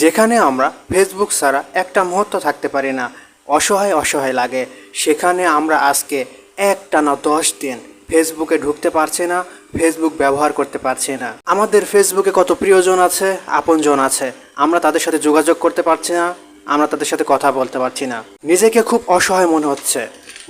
যেখানে আমরা ফেসবুক ছাড়া একটা মুহূর্ত থাকতে পারি না। অসহায় অসহায় লাগে। সেখানে আমরা আজকে একটানা দশ দিন ফেসবুকে ঢুকতে পারছি না ফেসবুক ব্যবহার করতে পারছি না। আমাদের ফেসবুকে কত প্রিয়জন আছে, আপনজন আছে। আমরা তাদের সাথে যোগাযোগ করতে পারছি না, আমরা তাদের সাথে কথা বলতে পারছি না। নিজেকে খুব অসহায় মনে হচ্ছে।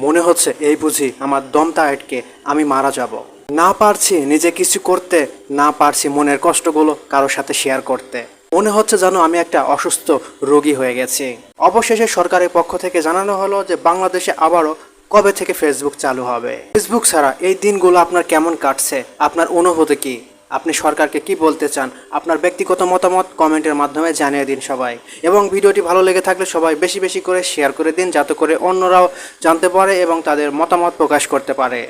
মনে হচ্ছে, এই বুঝি আমার দমটা আটকে, আমি মারা যাব। না পারছি নিজে কিছু করতে, না পারছি মনের কষ্টগুলো কারোর সাথে শেয়ার করতে। মনে হচ্ছে যেন আমি একটা অসুস্থ রোগী হয়ে গেছি। অবশেষে সরকারের পক্ষ থেকে জানানো হলো যে বাংলাদেশে আবারও কবে থেকে ফেসবুক চালু হবে? ফেসবুক ছাড়া এই দিনগুলো আপনার কেমন কাটছে? আপনার অনুভূতি কি? আপনি সরকারকে কি বলতে চান? আপনার ব্যক্তিগত মতামত কমেন্টের মাধ্যমে জানিয়ে দিন সবাই। এবং ভিডিওটি ভালো লেগে থাকলে সবাই বেশি বেশি করে শেয়ার করে দিন, যাতে করে অন্যরাও জানতে পারে এবং তাদের মতামত প্রকাশ করতে পারে।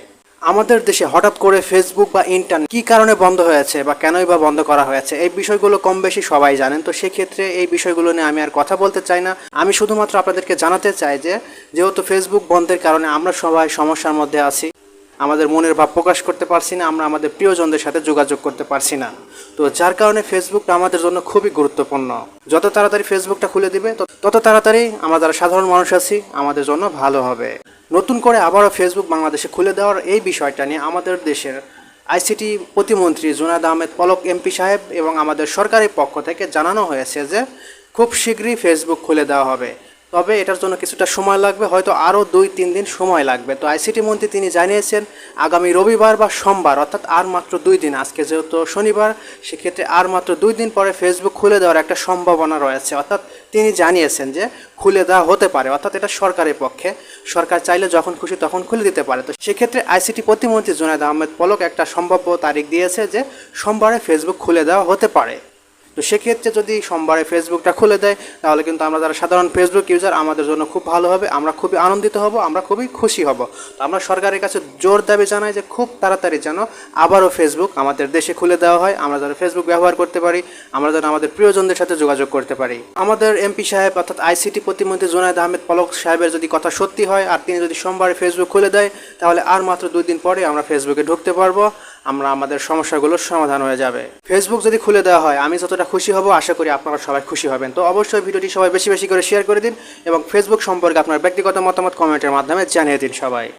আমাদের দেশে হঠাৎ করে ফেসবুক বা ইন্টারনেট কী কারণে বন্ধ হয়েছে বা কেনই বা বন্ধ করা হয়েছে, এই বিষয়গুলো কম বেশি সবাই জানেন। তো সেক্ষেত্রে এই বিষয়গুলো নিয়ে আমি আর কথা বলতে চাই না। আমি শুধুমাত্র আপনাদেরকে জানাতে চাই যে, যেহেতু ফেসবুক বন্ধের কারণে আমরা সবাই সমস্যার মধ্যে আছি, আমাদের মনের ভাব প্রকাশ করতে পারছি না, আমরা আমাদের প্রিয়জনদের সাথে যোগাযোগ করতে পারছি না। তো যার কারণে ফেসবুকটা আমাদের জন্য খুবই গুরুত্বপূর্ণ। যত তাড়াতাড়ি ফেসবুকটা খুলে দিবে, তত- তাড়াতাড়ি আমরা যারা সাধারণ মানুষ আছি, আমাদের জন্য ভালো হবে। নতুন করে আবারও ফেসবুক বাংলাদেশে খুলে দেওয়ার এই বিষয়টা নিয়ে আমাদের দেশের আইসিটি প্রতিমন্ত্রী জুনাদ আহমেদ পলক এমপি সাহেব এবং আমাদের সরকারের পক্ষ থেকে জানানো হয়েছে যে খুব শীঘ্রই ফেসবুক খুলে দেওয়া হবে। তবে এটার জন্য কিছুটা সময় লাগবে, হয়তো আরও দুই, তিন দিন সময় লাগবে। তো আইসিটি মন্ত্রী তিনি জানিয়েছেন, আগামী রবিবার বা সোমবার, অর্থাৎ আর মাত্র দুই দিন, আজকে যেহেতু শনিবার, সেক্ষেত্রে আর মাত্র দুই দিন পরে ফেসবুক খুলে দেওয়ার একটা সম্ভাবনা রয়েছে। অর্থাৎ তিনি জানিয়েছেন যে, খুলে দেওয়া হতে পারে, অর্থাৎ এটা সরকারের পক্ষে। সরকার চাইলে যখন খুশি তখন খুলে দিতে পারে। তো সেক্ষেত্রে আইসিটি প্রতিমন্ত্রী জুনায়দ আহমেদ পলক একটা সম্ভাব্য তারিখ দিয়েছে যে, সোমবারে ফেসবুক খুলে দেওয়া হতে পারে। তো সেক্ষেত্রে যদি সোমবারে ফেসবুকটা খুলে দেয়, তাহলে কিন্তু আমরা যারা সাধারণ ফেসবুক ইউজার আমাদের জন্য খুব ভালো হবে, আমরা খুবই আনন্দিত হব, আমরা খুবই খুশি হব। তো আমরা সরকারের কাছে জোর দাবি জানাই যে খুব তাড়াতাড়ি যেন আবারও ফেসবুক আমাদের দেশে খুলে দেওয়া হয়, আমরা যেন ফেসবুক ব্যবহার করতে পারি, আমরা যেন আমাদের প্রিয়জনদের সাথে যোগাযোগ করতে পারি। আমাদের এমপি সাহেব অর্থাৎ আইসিটি প্রতিমন্ত্রী জোনায়দ আহমেদ পলক সাহেবের যদি কথা সত্যি হয়, আর তিনি যদি সোমবারে ফেসবুক খুলে দেয়, তাহলে আর মাত্র দুই দিন পরে আমরা ফেসবুকে ঢুকতে পারব। আমরা আমাদের সমস্যাগুলোর সমাধান হয়ে যাবে। ফেসবুক যদি খুলে দেওয়া হয়, আমি যতটা খুশি হব, আশা করি আপনারা সবাই খুশি হবেন। তো অবশ্যই ভিডিওটি সবাই বেশি বেশি করে শেয়ার করে দিন এবং ফেসবুক সম্পর্কে আপনার ব্যক্তিগত মতামত কমেন্টের মাধ্যমে জানিয়ে দিন সবাই।